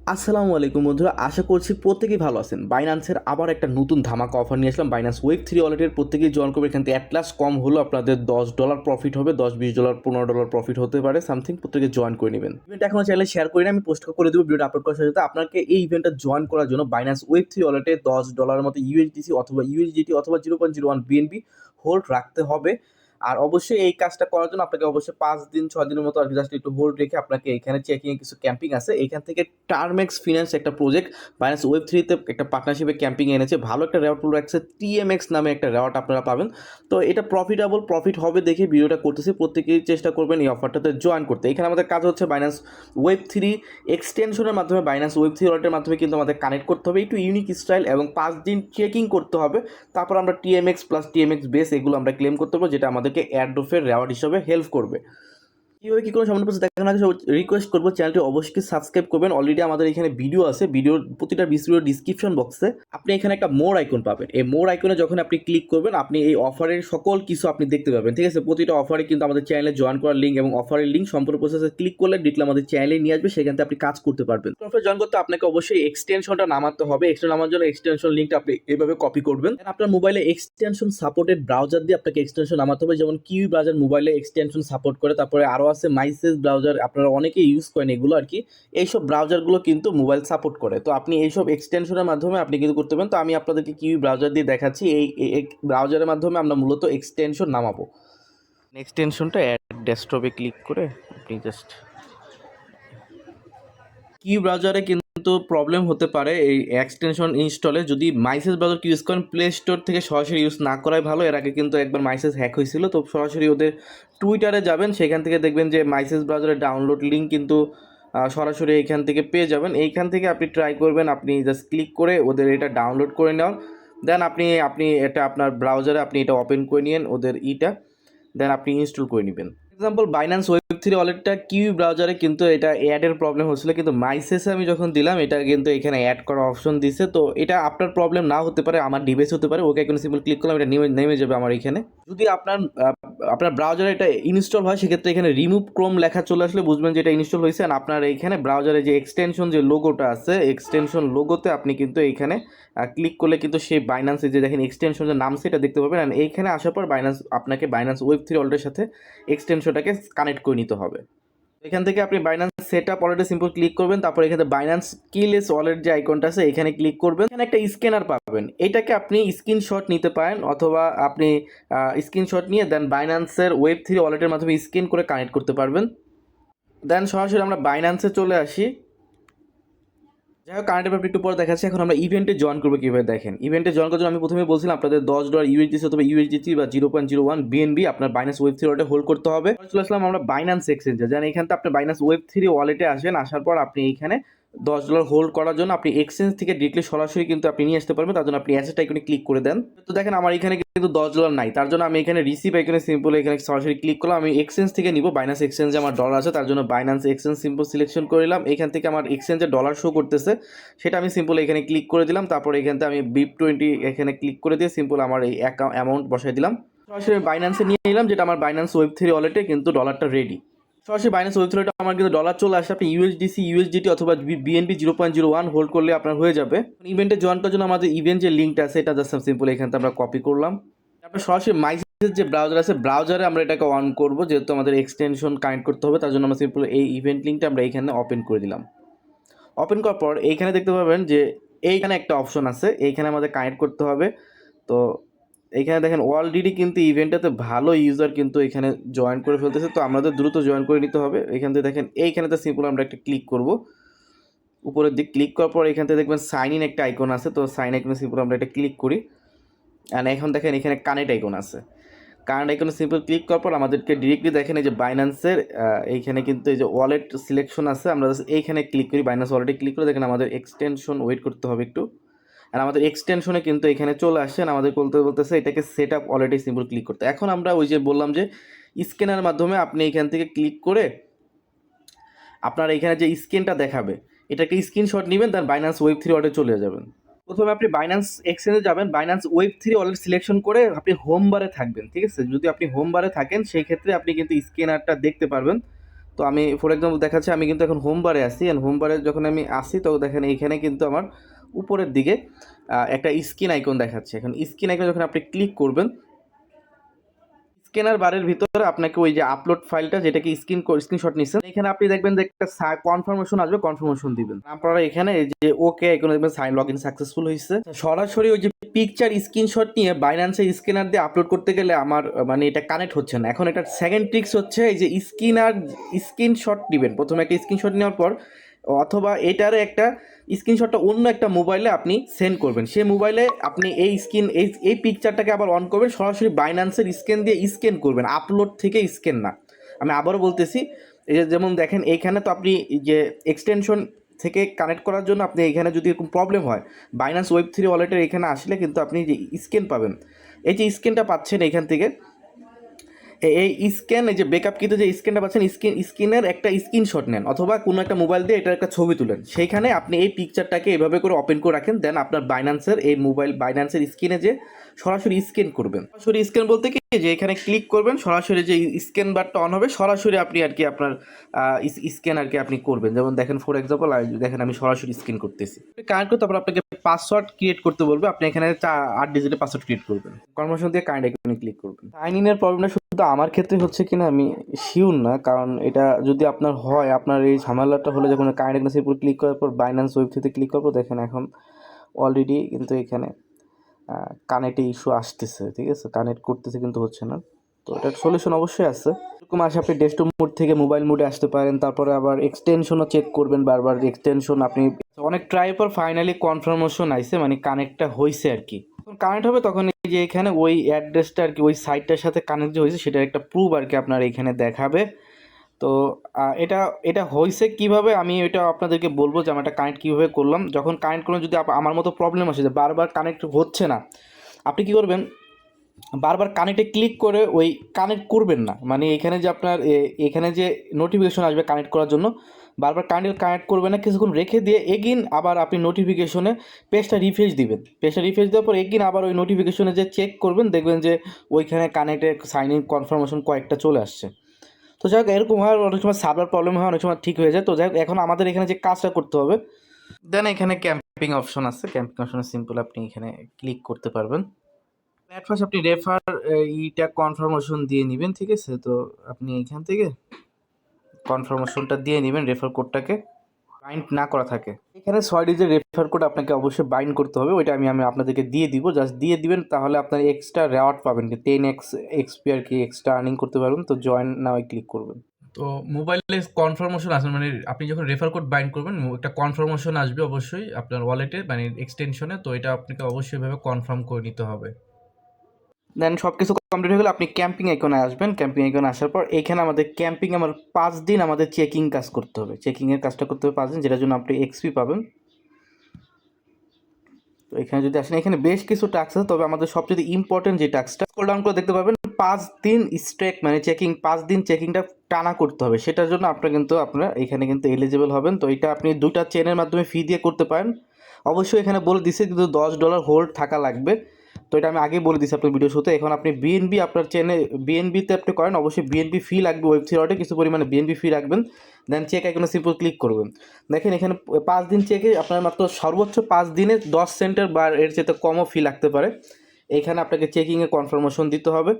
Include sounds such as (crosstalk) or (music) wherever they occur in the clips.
আসসালামু আলাইকুম বন্ধুরা, আশা করছি প্রত্যেকেই ভালো আছেন। বাইন্যান্সের আবার একটা নতুন ধামাকা অফার নিয়ে আসলাম। বাইন্যান্স ওয়েব থ্রি ওয়ালেটের প্রত্যেকেই জয়েন করবে। এখান থেকে অ্যাট লাস্ট কম হলো আপনাদের দশ ডলার প্রফিট হবে, দশ বিশ ডলার পনেরো ডলার প্রফিট হতে পারে সামথিং প্রত্যেকে জয়েন করে নেবেন। ইভেন্ট এখন চাইলে শেয়ার করে আমি পোস্ট করে দেবো ভিডিওটা আপলোড করার সাথে আপনাকে এই ইভেন্টটা জয়েন করার জন্য বাইন্যান্স ওয়েব থ্রি ওয়ালেটে দশ ডলারের মতো ইউএসডিসি অথবা ইউএসডিটি অথবা zero point zero one BNB hold রাখতে হবে। আর অবশ্যই এই কাজটা করার জন্য আপনাকে অবশ্যই পাঁচ দিন, ছয় দিনের মতো আর কি জাস্ট একটু হোল্ড রেখে আপনাকে এখানে চেকিং কিছু ক্যাম্পিং আছে। এখান থেকে টার্মেক্স ফিনান্স একটা প্রজেক্ট বাইন্যান্স ওয়েব থ্রিতে একটা পার্টনারশিপে ক্যাম্পিং এনেছে। ভালো একটা রেওয়ার্ড পুরো রাখছে টিএমএক্স নামে একটা রেওয়ার্ড আপনারা পাবেন। তো এটা প্রফিটেবল প্রফিট হবে দেখে ভিডিওটা করতেছি। প্রত্যেকেই চেষ্টা করবেন এই অফারটাতে জয়েন করতে। এখানে আমাদের কাজ হচ্ছে বাইন্যান্স ওয়েব থ্রি এক্সটেনশনের মাধ্যমে বাইন্যান্স ওয়েব থ্রি ওয়ালেটের মাধ্যমে কিন্তু আমাদের কানেক্ট করতে হবে। একটু ইউনিক স্টাইল এবং পাঁচ দিন চেকিং করতে হবে। তারপর আমরা টিএমএক্স প্লাস টিএমএক্স বেস এগুলো আমরা ক্লেম করতে পারব, যেটা আমাদেরকে অ্যাড্রোফের রেওয়ার্ড হিসেবে হেল্প করবে। কীভাবে কী কোনো সামনে প্রসেস দেখার আগে রিকোয়েস্ট করব চ্যানেলটি অবশ্যই সাবস্ক্রাইব করবেন। অলরেডি আমাদের এখানে ভিডিও আছে ভিডিওর প্রতিটা ভিডিওর ডিসক্রিপশন বক্সে আপনি এখানে একটা মোর আইকন পাবেন। এই মোর আইকনে যখন আপনি ক্লিক করবেন, আপনি এই অফারের সকল কিছু আপনি দেখতে পাবেন, ঠিক আছে? প্রতিটা অফারে কিন্তু আমাদের চ্যানেলে জয়েন করার লিঙ্ক এবং অফারের লিঙ্ক সম্পূর্ণ প্রসেসে ক্লিক করলে ডিটেল আমাদের চ্যানেলে নিয়ে আসবে, সেখান থেকে আপনি কাজ করতে পারবেন। অফারে জয়েন করতে আপনাকে অবশ্যই এক্সটেনশনটা নামাতে হবে। এক্সটেনশন নামার জন্য এক্সটেনশন লিঙ্কটা আপনি এভাবে কপি করবেন। আপনার মোবাইলে এক্সটেনশন সাপোর্টেড ব্রাউজার দিয়ে আপনাকে এক্সটেনশন নামাতে হবে। যেমন কিউই ব্রাউজার মোবাইলে এক্সটেনশন সাপোর্ট করে, তারপরে আরও আছে মাইসেস ব্রাউজার আপনারা অনেকেই ইউজ করেন এগুলো আর কি। এইসব ব্রাউজারগুলো কিন্তু মোবাইল সাপোর্ট করে। তো আপনি এইসব এক্সটেনশনের মাধ্যমে আপনি কিন্তু করতে পারেন। তো আমি আপনাদেরকে কিউই ব্রাউজার দিয়ে দেখাচ্ছি। এই ব্রাউজারের মাধ্যমে আমরা মূলত এক্সটেনশন নামাবো। এক্সটেনশনটা অ্যাড ডেস্কটপে ক্লিক করে আপনি জাস্ট কি ব্রাউজারে কিন্তু প্রবলেম হতে পারে এই এক্সটেনশন ইনস্টলে যদি মাইসেস ব্রাউজার ইউজ করেন প্লে স্টোর থেকে সরাসরি ইউজ না করাই ভালো। এর আগে কিন্তু একবার মাইসেস হ্যাক হয়েছিল। তো সরাসরি ওদের টুইটারে যাবেন, সেখান থেকে দেখবেন যে মাইসেস ব্রাউজারের ডাউনলোড লিঙ্ক কিন্তু সরাসরি এখান থেকে পেয়ে যাবেন। এইখান থেকে আপনি ট্রাই করবেন, আপনি জাস্ট ক্লিক করে ওদের এটা ডাউনলোড করে নেওয়ার। দেন আপনি আপনি এটা আপনার ব্রাউজারে আপনি এটা ওপেন করে নিন ওদের ইটা। দেন আপনি ইনস্টল করে নেবেন। এক্সাম্পল বাইন্যান্স ওয়েব থ্রি ওয়ালেটটা কিউ ব্রাউজারে কিন্তু এটা অ্যাডের প্রবলেম হচ্ছিল। কিন্তু মাইসেসে আমি যখন দিলাম, এটা কিন্তু এখানে অ্যাড করার অপশন দিছে। তো এটা আপনার প্রবলেম না হতে পারে, আমার ডিভাইস হতে পারে, ওকে এখন সিম্পল ক্লিক করলাম, এটা নেমে নেমে যাবে আমার এখানে। যদি আপনার আপনার ব্রাউজারে এটা ইনস্টল হয়, সেক্ষেত্রে এখানে রিমুভ ক্রোম লেখা চলে আসলে বুঝবেন যে এটা ইনস্টল হয়েছে। আর আপনার এখানে ব্রাউজারে যে এক্সটেনশন যে লোগোটা আছে এক্সটেনশন লোগোতে আপনি কিন্তু এইখানে ক্লিক করলে কিন্তু সেই বাইন্যান্সে যে দেখেন এক্সটেনশন যে নাম, সেটা দেখতে পাবেন। আর এইখানে আসার পর বাইন্যান্স আপনাকে বাইন্যান্স ওয়েব থ্রি ওয়ালেটের সাথে এক্সটেনশনটাকে কানেক্ট করে নিতে হবে। এখান থেকে আপনি বাইন্যান্স সেট আপ ওয়ালেটে সিম্পল ক্লিক করবেন, তারপর এখানে বাইন্যান্স কিলেস ওয়ালেট যে আইকনটা আছে, এখানে ক্লিক করবেন। এখানে একটা স্ক্যানার পাবেন। এটাকে আপনি স্ক্রিনশট নিতে পারেন অথবা আপনি স্ক্রিনশট নিয়ে দেন বাইন্যান্সের ওয়েব থ্রি ওয়ালেটের মাধ্যমে স্ক্যান করে কানেক্ট করতে পারবেন। দেন সরাসরি আমরা বাইন্যান্সে চলে আসি। যাই হোক কারেন্ট অ্যাপ একটু পরে দেখাচ্ছি। এখন আমরা ইভেন্টে জয়েন করব কীভাবে দেখেন। ইভেন্টে জয়েন করার জন্য আমি প্রথমে বলছিলাম, আপনাদের দশ ডলার ইউএসডিসি অথবা ইউএসডিসি বা zero point zero one BNB আপনার বাইনাস ওয়েব থ্রি ওয়ালেটে হোল্ড করতে হবে। চলে আসলাম আমরা বাইনান্স এক্সচেঞ্জে যেন এখান থেকে আপনি বাইনাস ওয়েব থ্রি ওয়ালেটে আসবেন, আসার পর আপনি এইখানে দশ ডলার হোল্ড করার জন্য আপনি এক্সচেঞ্জ থেকে ডিরেক্টলি সরাসরি কিন্তু আপনি নিয়ে আসতে পারবেন। তার জন্য আপনি অ্যাসেট আইকনে ক্লিক করে দেন। তো দেখেন আমার এখানে কিন্তু দশ ডলার নাই। তার জন্য আমি এখানে রিসিভ আইকনে সিম্পল এখানে সরাসরি ক্লিক করলাম। আমি এক্সচেঞ্জ থেকে নিব। বাইন্যান্স এক্সচেঞ্জে আমার ডলার আছে। তার জন্য বাইন্যান্স এক্সচেঞ্জ সিম্পল সিলেকশন করে নিলাম। এখান থেকে আমার এক্সচেঞ্জে ডলার শো করতেছে। সেটা আমি সিম্পল এখানে ক্লিক করে দিলাম। তারপর এখান থেকে আমি বিপ টোয়েন্টি এখানে ক্লিক করে দিয়ে সিম্পল আমার এই অ্যামাউন্ট বসাই দিলাম। সরাসরি বাইন্যান্সে নিয়ে নিলাম, যেটা আমার বাইন্যান্স ওয়েব থ্রি ওয়ালেটে কিন্তু ডলারটা রেডি সরাসরি বাইন্যান্স ওয়েব থ্রিটা আমার কিন্তু ডলার চলে আসে। আপনি ইউএসডিসি ইউএসডিটি অথবা BNB zero point zero one hold করলে আপনার হয়ে যাবে। ইভেন্টে জয়েন করার জন্য আমাদের ইভেন্ট যে লিঙ্কটা আছে, এটা জাস্ট সিম্পল এখান আমরা কপি করলাম। তারপর সরাসরি মাইসের যে ব্রাউজার আছে ব্রাউজারে আমরা এটাকে অন করব, যেহেতু আমাদের এক্সটেনশন কানেক্ট করতে হবে, তার জন্য আমরা সিম্পল এই ইভেন্ট লিঙ্কটা আমরা এইখানে ওপেন করে দিলাম। ওপেন করার পর এইখানে দেখতে পাবেন যে এইখানে একটা অপশন আছে, এইখানে আমাদের কানেক্ট করতে হবে। তো এইখানে দেখেন অলরেডি কিন্তু ইভেন্টটাতে ভালো ইউজার কিন্তু এখানে জয়েন করে ফেলতেছে। তো আমাদের দ্রুত জয়েন করে নিতে হবে। এখান থেকে দেখেন এইখানে তো সিম্পল আমরা একটা ক্লিক করব। উপরের দিক ক্লিক করার পর এখান থেকে দেখবেন সাইন ইন একটা আইকন আছে। তো সাইন আইকনে সিম্পল আমরা একটা ক্লিক করি। অ্যান্ড এখন দেখেন এখানে কানেক্ট আইকন আছে। কারেন্ট আইকনে সিম্পল ক্লিক করার পর আমাদেরকে ডিরেক্টলি দেখেন এই যে বাইন্যান্সের এইখানে কিন্তু এই যে ওয়ালেট সিলেকশন আছে। আমরা এইখানে ক্লিক করি। বাইন্যান্স ওয়ালেটে ক্লিক করে দেখেন আমাদের এক্সটেনশন ওয়েট করতে হবে একটু। আর আমাদের এক্সটেনশনে কিন্তু এখানে চলে আসছে। and আমাদের বলতে বলতেছে এটাকে set up already simple click করতে। এখন আমরা ওই যে বললাম যে স্ক্যানের মাধ্যমে আপনি এখান থেকে ক্লিক করে আপনার এখানে যে স্ক্যানটা দেখাবে, এটাকে স্ক্রিনশট নেবেন তার বাইন্যান্স ওয়েব থ্রি ওয়ালেটে চলে যাবেন। প্রথমে আপনি বাইন্যান্স এক্সচেঞ্জে যাবেন। Binance web three wallet selection করে আপনি হোম বারে থাকবেন, ঠিক আছে? যদি আপনি হোম বারে থাকেন, সেই ক্ষেত্রে আপনি কিন্তু স্ক্যানারটা দেখতে পারবেন। তো আমি ফর এক্সাম্পল দেখাচ্ছি, আমি কিন্তু এখন হোম বারে আসি অ্যান্ড হোম বারে যখন আমি আসি, তো দেখেন এইখানে কিন্তু আমার উপরের দিকে একটা স্ক্রিন আইকন দেখাচ্ছে। এখন স্ক্রিন আইকন যখন আপনি ক্লিক করবেন স্ক্যানার বারের ভিতরে আপনাকে ওই যে আপলোড ফাইলটা যেটাকে স্ক্রিন স্ক্রিনশট নিচ্ছেন এখানে আপনি দেখবেন যে একটা কনফার্মেশন আসবে কনফার্মেশন দিবেন। আপনারা এখানে যে ওকে এখানে দেখবেন সাইন লগ ইন সাকসেসফুল হয়েছে। সরাসরি ওই যে পিকচার স্ক্রিনশট নিয়ে বাইন্যান্সের স্ক্যানার দিয়ে আপলোড করতে গেলে আমার মানে এটা কানেক্ট হচ্ছে না। এখন এটা সেকেন্ড ট্রিক্স হচ্ছে, এই যে স্ক্রিনার স্ক্রিনশট নেবেন। প্রথমে একটা স্ক্রিনশট নেওয়ার পর অথবা এটার একটা স্ক্রিনশটটা অন্য একটা মোবাইলে আপনি সেন্ড করবেন। সেই মোবাইলে আপনি এই স্ক্রিন এই এই পিকচারটাকে আবার অন করবেন, সরাসরি বাইন্যান্সের স্ক্যান দিয়ে স্ক্যান করবেন আপলোড থেকে স্ক্যান না। আমি আবারও বলতেছি, এই যে যেমন দেখেন, এইখানে তো আপনি যে এক্সটেনশন থেকে কানেক্ট করার জন্য আপনি এখানে যদি এরকম প্রবলেম হয় বাইন্যান্স ওয়েব থ্রি ওয়ালেটের এখানে আসলে কিন্তু আপনি যে স্ক্যান পাবেন। এই যে স্ক্যানটা পাচ্ছেন এখান থেকে এই স্ক্যান এই যে কিন্তু যে স্ক্যানটা পাচ্ছেন স্ক্রিন স্ক্রিনের একটা স্ক্রিনশট নেন অথবা কোনো একটা মোবাইল দিয়ে এটার একটা ছবি তুলেন। সেইখানে আপনি এই পিকচারটাকে এভাবে করে ওপেন করে রাখেন দেন আপনার বাইন্যান্সের এই মোবাইল বাইন্যান্সের স্ক্রিনে যে সরাসরি স্ক্যান করবেন। সরাসরি স্ক্যান বলতে কি? যে এখানে ক্লিক করবেন, সরাসরি যে স্ক্যান বারটা অন হবে, সরাসরি আপনি আর কি আপনার স্ক্যান আর কি আপনি করবেন। যেমন দেখেন ফর এক্সাম্পল দেখেন আমি সরাসরি স্ক্যান করতেছি। কানেক্ট করতে তারপর আপনাকে পাসওয়ার্ড ক্রিয়েট করতে বলবে। আপনি এখানে আট ডিজিটের পাসওয়ার্ড ক্রিয়েট করবেন। কনভার্সন দিয়ে কাইন্ড আইকনে ক্লিক করবেন। সাইন ইনের প্রবলেমটা শুধু আমার ক্ষেত্রে হচ্ছে কিনা আমি শিওর না, কারণ এটা যদি আপনার হয়, আপনার এই ঝামেলাটা হলে যখন কাইন্ড আইকনে উপর ক্লিক করার পর বাইন্যান্স ওয়েবসাইটে ক্লিক পর দেখেন এখন অলরেডি কিন্তু এখানে কানেক্টে ইস্যু আসতেছে, ঠিক আছে? কানেক্ট করতেছে কিন্তু হচ্ছে না। তো এটার সলিউশন অবশ্যই আছে। এরকম আসে আপনি ডেস্কটপ মোড থেকে মোবাইল মোডে আসতে পারেন, তারপরে আবার এক্সটেনশনও চেক করবেন বারবার এক্সটেনশন আপনি অনেক ট্রাই পর ফাইনালি কনফার্মেশন আইছে মানে কানেক্টটা হয়েছে আর কি। কানেক্ট হবে তখন যে এখানে ওই অ্যাড্রেসটা আর কি, ওই সাইটটার সাথে কানেক্ট যে হয়েছে সেটার একটা প্রুফ আর কি আপনার এখানে দেখাবে। তো এটা এটা হয়েছে কীভাবে আমি এটা আপনাদেরকে বলব যে আমি এটা কানেক্ট কীভাবে করলাম। যখন কানেক্ট করলাম, যদি আমার মতো প্রবলেম আসে, যে বারবার কানেক্ট হচ্ছে না, আপনি কি করবেন? বারবার কানেক্টে ক্লিক করে ওই কানেক্ট করবেন না। মানে এখানে যে আপনার এখানে যে নোটিফিকেশন আসবে কানেক্ট করার জন্য বারবার কানেক্ট কানেক্ট করবে না, কিছুক্ষণ রেখে দিয়ে এগিন আবার আপনি নোটিফিকেশনে পেজটা রিফ্রেশ দিবেন। পেজটা রিফ্রেশ দেওয়ার পর এগিন আবার ওই নোটিফিকেশনে যে চেক করবেন, দেখবেন যে ওইখানে কানেক্টে সাইন ইন কনফার্মেশন কয়েকটা চলে আসছে। তো যাই হোক, এরকম হয়, অনেক সময় সার্ভার প্রবলেম হয়, অনেক সময় ঠিক হয়ে যায়। তো যাই হোক, এখন আমাদের এখানে যে কাজটা করতে হবে, দেন এখানে ক্যাম্পিং অপশন আছে। ক্যাম্পিং অপশনে সিম্পল আপনি এখানে ক্লিক করতে পারবেন। অ্যাট ফার্স্ট আপনি রেফার ইটা কনফার্মেশন দিয়ে নেবেন, ঠিক আছে? তো আপনি এখান থেকে কনফার্মেশনটা দিয়ে নেবেন রেফার কোডটাকে বাইন্ড না করা থাকে। এখানে ছয় ডিজিট রেফার কোড আপনাকে অবশ্যই বাইন্ড করতে হবে, ওইটা আমি আমি আপনাদেরকে দিয়ে দিব। জাস্ট দিয়ে দিবেন, তাহলে আপনার এক্সট্রা রেওয়ার্ড পাবেন। টেন এক্স এক্সপি আর কি এক্সট্রা আর্নিং করতে পারবেন, তো জয়েন নাও ক্লিক করবেন। তো মোবাইলে কনফার্মেশন আসবে মানে আপনি যখন রেফার কোড বাইন্ড করবেন একটা কনফার্মেশন আসবে অবশ্যই আপনার ওয়ালেটে মানে এক্সটেনশনে তো এটা আপনাকে অবশ্যই ভাবে কনফার্ম করে নিতে হবে। দেন সব কিছু কমপ্লিট হয়ে গেলে আপনি ক্যাম্পিং আইকনে আসবেন। ক্যাম্পিং আইকনে আসার পর এখানে আমাদের ক্যাম্পিং আমার পাঁচ দিন আমাদের চেকিং কাজ করতে হবে। চেকিংয়ের কাজটা করতে হবে পাঁচ দিন, যেটার জন্য আপনি এক্সপি পাবেন। তো এখানে যদি আসেন, এখানে বেশ কিছু টাস্ক আছে, তবে আমাদের সবচেয়ে ইম্পর্টেন্ট যে টাস্কটা স্ক্রল ডাউন করে দেখতে পাবেন, পাঁচ দিন স্ট্রেক মানে চেকিং পাঁচ দিন চেকিংটা টানা করতে হবে। সেটার জন্য আপনার কিন্তু, আপনার এখানে কিন্তু এলিজিবল হবেন। তো এটা আপনি দুইটা চেনের মাধ্যমে ফি দিয়ে করতে পারেন। অবশ্যই এখানে বলে দিছে, কিন্তু দশ ডলার হোল্ড থাকা লাগবে। তো এটা আমি আগেই বলে দিচ্ছি আপনার ভিডিও শুতে এখন আপনি বিএনবি আপনার চেনে বিএনবিতে আপনি করেন, অবশ্যই বিএনবি ফি লাগবে ওয়েব থ্রি কিছু পরিমাণে বিএনবি ফি রাখবেন। দেন চেক আইকনে সিম্পল ক্লিক করবেন। দেখেন এখানে পাঁচ দিন চেকে আপনার মাত্র সর্বোচ্চ পাঁচ দিনে দশ সেন্টের বা এর চেয়ে কমও ফি লাগতে পারে। এখানে আপনাকে চেকিংয়ে কনফার্মেশন দিতে হবে।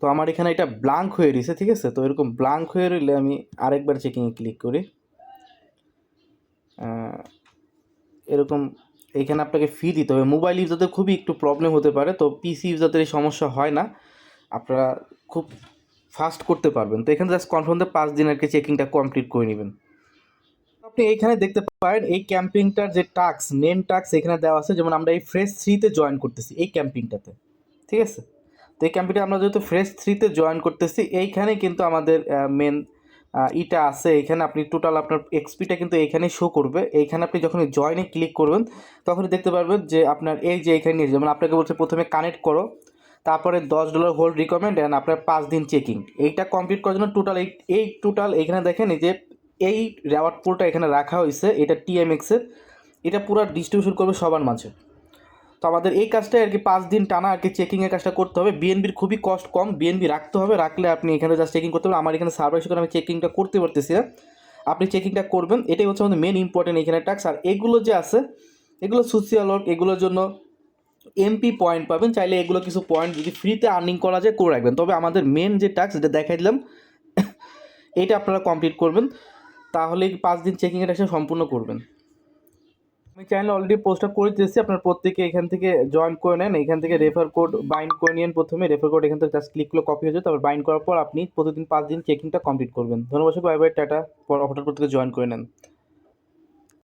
তো আমার এখানে এটা ব্লাঙ্ক হয়ে রয়েছে, ঠিক আছে? তো এরকম ব্লাঙ্ক হয়ে রইলে আমি আরেকবার চেকিংয়ে ক্লিক করি। এরকম এখানে আপনাকে ফি দিতে হবে। মোবাইল ইউজারদের খুবই একটু প্রবলেম হতে পারে, তো পিসি ইউজারদের এই সমস্যা হয় না, আপনারা খুব ফাস্ট করতে পারবেন। তো এখানে জাস্ট কনফার্ম দিয়ে পাঁচ দিন আর কি চেকিংটা কমপ্লিট করে নেবেন। আপনি এখানে দেখতে পারেন, এই ক্যাম্পিংটার যে টাস্ক মেন টাস্ক এখানে দেওয়া আছে, যেমন আমরা এই ফ্রেশ থ্রিতে জয়েন করতেছি, এই ক্যাম্পিংটাতে ঠিক আছে? তো এই ক্যাম্পিংটা আমরা যেহেতু ফ্রেশ থ্রিতে জয়েন করতেছি এইখানে কিন্তু আমাদের মেন ইটা আছে, এখানে আপনি টোটাল আপনার এক্সপিটা কিন্তু এইখানেই শো করবে। এইখানে আপনি যখন জয়েনে ক্লিক করবেন তখন দেখতে পারবেন যে আপনার এই যে এখানে নিয়ে যেমন আপনাকে বলছে প্রথমে কানেক্ট করো, তারপরে দশ ডলার হোল্ড রিকমেন্ড অ্যান্ড আপনার পাঁচ দিন চেকিং এইটা কমপ্লিট করার জন্য টোটাল এই এই টোটাল এখানে দেখেন যে এই রেওয়ার্ড পুলটা এখানে রাখা হয়েছে, এটা টিএমএক্সের এটা পুরো ডিস্ট্রিবিউশন করবে সবার মাঝে। আমাদের এই কাজটা আর কি পাঁচ দিন টানা আর কি চেকিংয়ের কাজটা করতে হবে। বিএনবির খুবই কস্ট কম। বিএনবি রাখতে হবে। রাখলে আপনি এখানে জাস্ট চেকিং করতে হবে আমার এখানে সার্ভার ইস্যু করে আমি চেকিংটা করতে পারতেছি না। আপনি চেকিংটা করবেন। এটাই হচ্ছে আমাদের মেন ইম্পর্টেন্ট এখানে ট্যাক্স আর এগুলো যে আছে, এগুলো সোশিয়াল ওয়ার্ক এগুলোর জন্য এমপি পয়েন্ট পাবেন। চাইলে এগুলো কিছু পয়েন্ট যদি ফ্রিতে আর্নিং করা যায়, করে রাখবেন। তবে আমাদের মেন যে টাস্ক যেটা দেখাই দিলাম, (laughs) এটা আপনারা কমপ্লিট করবেন। তাহলে পাঁচ দিন চেকিংয়ের টাস্কটা সম্পূর্ণ করবেন। আমি চ্যানেল অলরেডি পোস্টটা করে দিয়েছি, আপনার প্রত্যেকে এখান থেকে জয়েন করে নেন, এখান থেকে রেফার কোড বাইন্ড করে নিন প্রথমে রেফার কোড এখান থেকে জাস্ট ক্লিক করলে কপি হয়ে যায়, তারপর বাইন্ড করার পর আপনি প্রতিদিন পাঁচ দিন চেকিংটা কমপ্লিট করবেন। ধন্যবাদ বাই বাই টাটা, পর অপারেটর প্রত্যেকে জয়েন করে নেন।